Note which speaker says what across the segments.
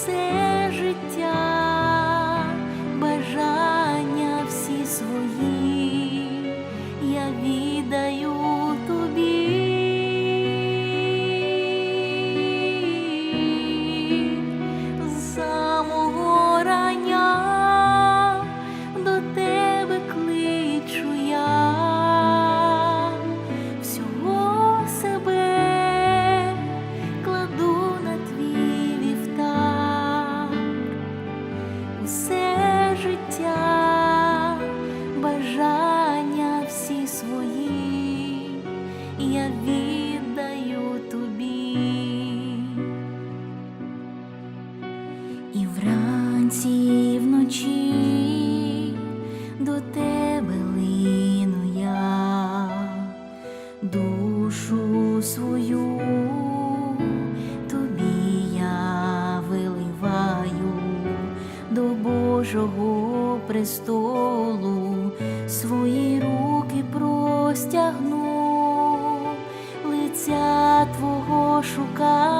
Speaker 1: せ вранці вночі до тебе лину я душу свою тобі я виливаю до Божого престолу свої руки простягну, лиця твого шукаю.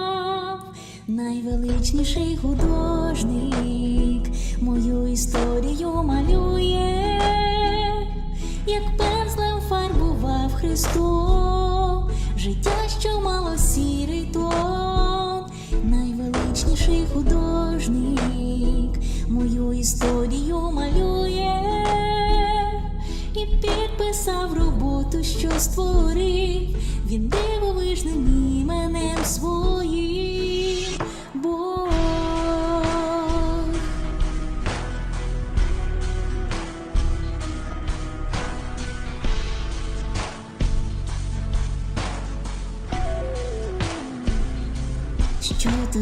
Speaker 1: найвеличніший художник мою історію малює, як пензлем фарбував Христом життя, що мало сірий тон, найвеличніший художник мою історію малює. І підписав роботу, що створив. Він дивовижним іменем своїм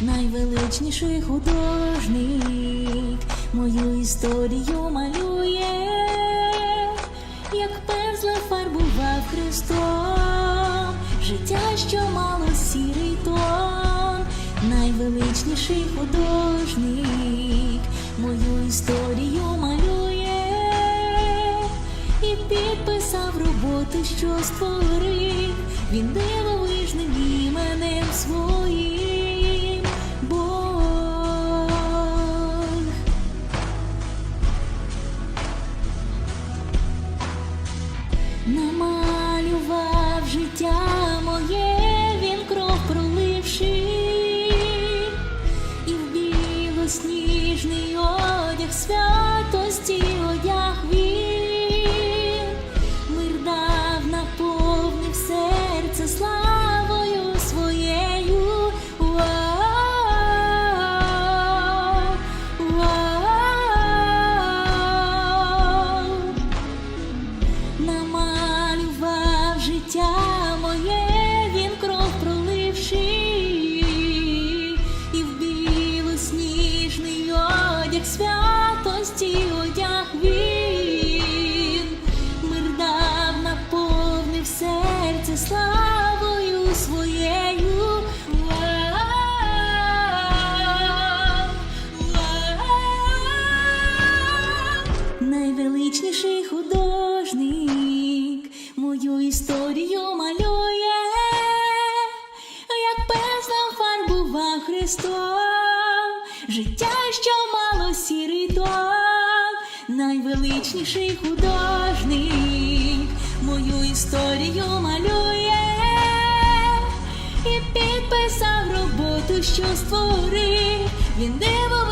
Speaker 1: найвеличніший художник мою історію малює, як пензлем фарбував Христом життя, що мало сірий тон, найвеличніший художник мою історію малює і підписав роботу, що створив. Він дивовижним іменем своїм найвеличніший художник мою історію малює і підписав роботу, що створив. Він дивовижним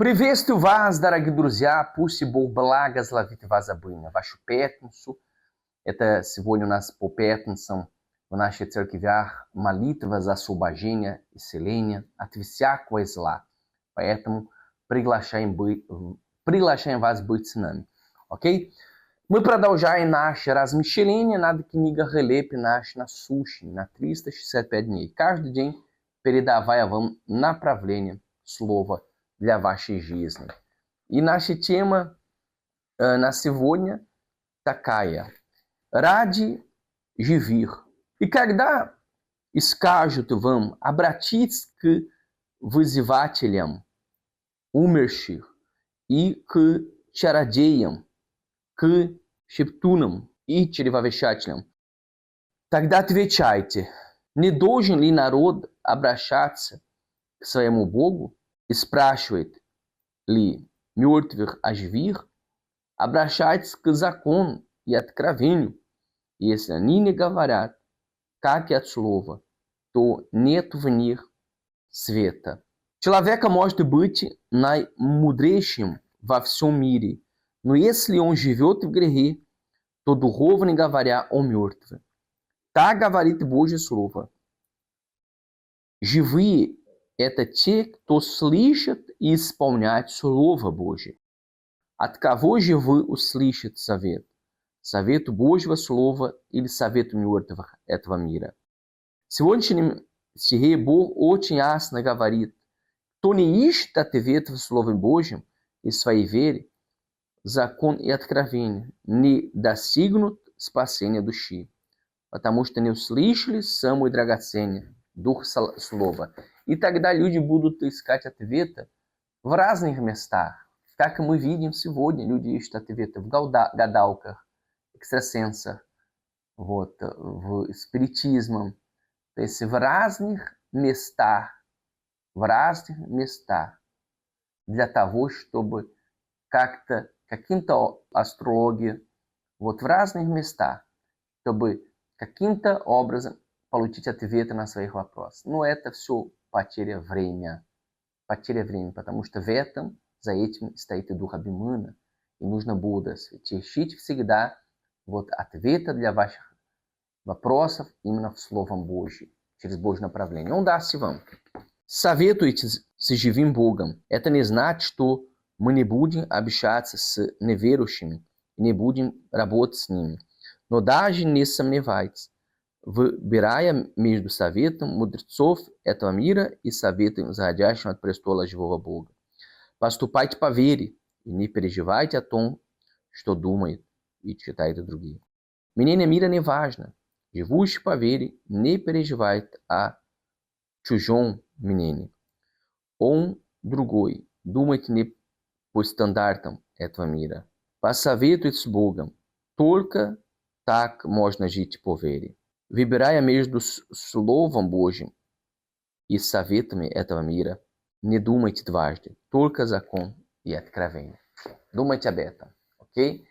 Speaker 2: Приветствую вас, дорогие друзья. Пусть Бог благословит вас обоими. Вашу пятницу. Это сегодня у нас по пятницам в нашей церквях молитва за освобождение, исцеление от всякого зла. Поэтому приглашаем, быть, приглашаем вас быть с нами. Окей? Мы продолжаем наше размышление над книгой Релепи наш насущный на 365 дней. Каждый день передавая вам направление слова для вашей жизни. И наша тема э, на сегодня такая. Ради живых. И когда скажут вам обратиться к вызывателям умерших и к чародеям, к шептунам и чревовещателям, тогда отвечайте, не должен ли народ обращаться к своему Богу и спрашивает ли мертвых о живых, обращайтесь к закону и откровению. Если они не говорят, как и от слова, то нет в них света. Человека может быть наимудрейшим во всем мире, но если он живет в грехе, то духовно говоря о мертвых. Так говорит Божье Слово. Живые – это те, кто слышит и исполняет Слово Божье. От кого же вы услышите совет? Совет Божьего Слова или совет мертвых этого мира? В сегодняшнем стихе Бог очень ясно говорит, кто не ищет ответ в Слове Божьем и своей вере, закон и откровение, не достигнут спасения души, потому что не услышали самое драгоценное, Дух Слова. И тогда люди будут искать ответы в разных местах. Как мы видим сегодня, люди ищут ответы в гадалках, экстрасенсах, вот, в спиритизмом. То есть в разных местах, в разных местах для того, чтобы как-то каким-то астрологи, вот в разных местах, чтобы каким-то образом получить ответы на своих вопросы. Но это все потеря времени. Потеря времени, потому что в этом, за этим стоит и дух Абимана. И нужно будет ищить всегда вот ответы для ваших вопросов именно в Словом Божьим, через Божье направление. Он даст вам. Советуйте с живым Богом. Это не значит, что мы не будем общаться с неверующими, не будем работать с ними. Но даже не сомневайтесь, выбирая между советом мудрецов этого мира и советом исходящим от престола живого Бога. Поступайте по вере и не переживайте о том, что думают и читают другие. Мнение мира не важно. Живущий по вере не переживает о чужом мнении. Он другой думает не по стандартам этого мира. Посоветуйтесь с Богом. Только так можно жить по вере. Выбирая между Словом Божьим и советами этого мира, не думайте дважды, только закон и откровение. Думайте об этом, окей?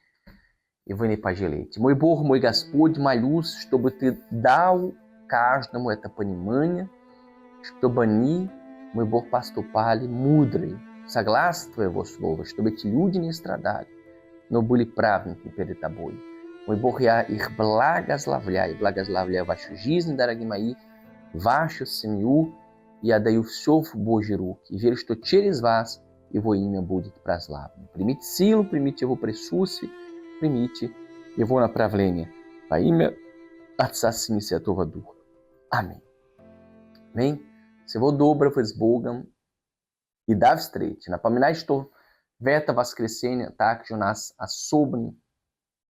Speaker 2: И вы не пожалеете. Мой Бог, мой Господь, молюсь, чтобы Ты дал каждому это понимание, чтобы они, мой Бог, поступали мудрые, согласно Твоего Слова, чтобы эти люди не страдали, но были праведниками перед Тобой. Мой Бог, я их благословляю, благословляю вашу жизнь, дорогие мои. вашу семью я даю все в Божьи руки и верю, что через вас Его имя будет прославлено. Примите силу, примите Его присутствие, примите Его направление во имя Отца, Сына и Святого Духа. Аминь. Аминь. Всего доброго с Богом и до встречи. Напоминаю, что в это воскресенье также у нас особенный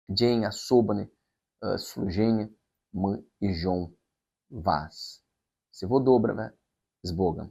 Speaker 2: Jen, a Sobane, a eh, Služenje, M e João Vaz. Se vou vodobra, zbogam.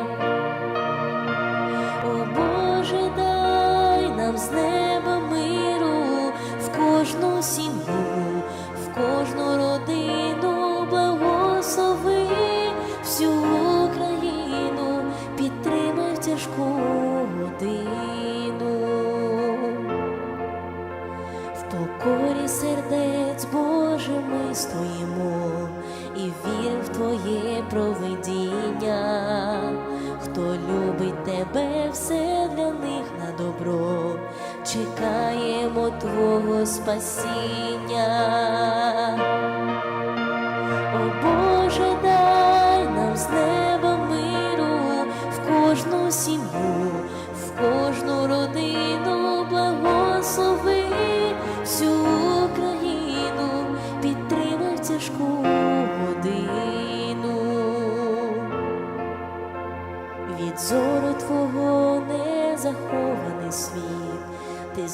Speaker 1: Чекаємо Твого спасіння.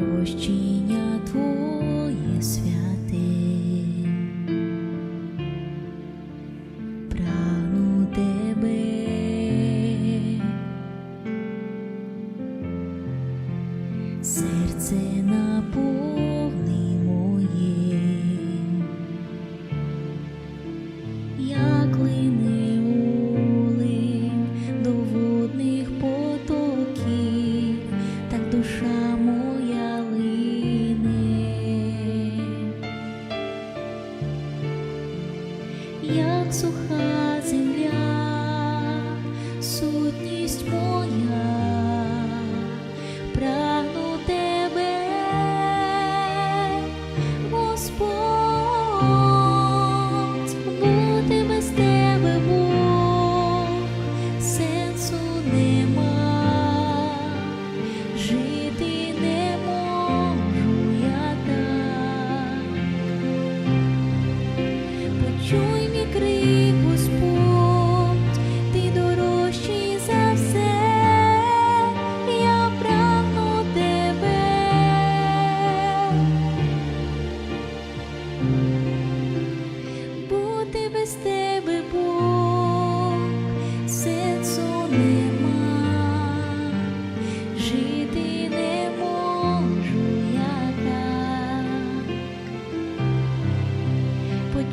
Speaker 3: прощення Твоє святе,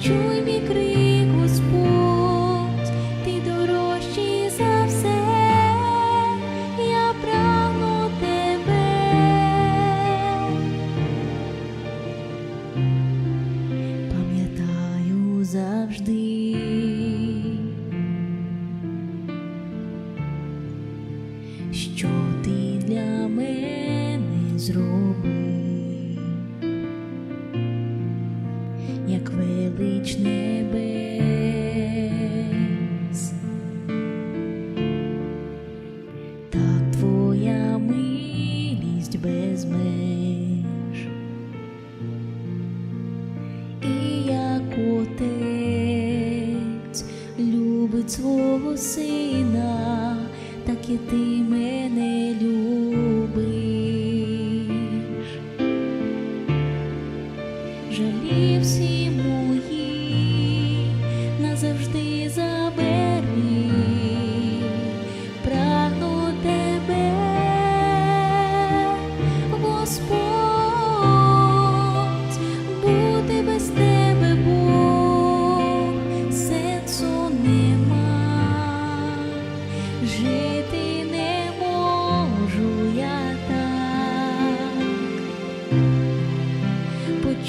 Speaker 1: czuj свого сина, так і ти мене.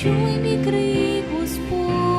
Speaker 1: Чуй мій крик, Господь.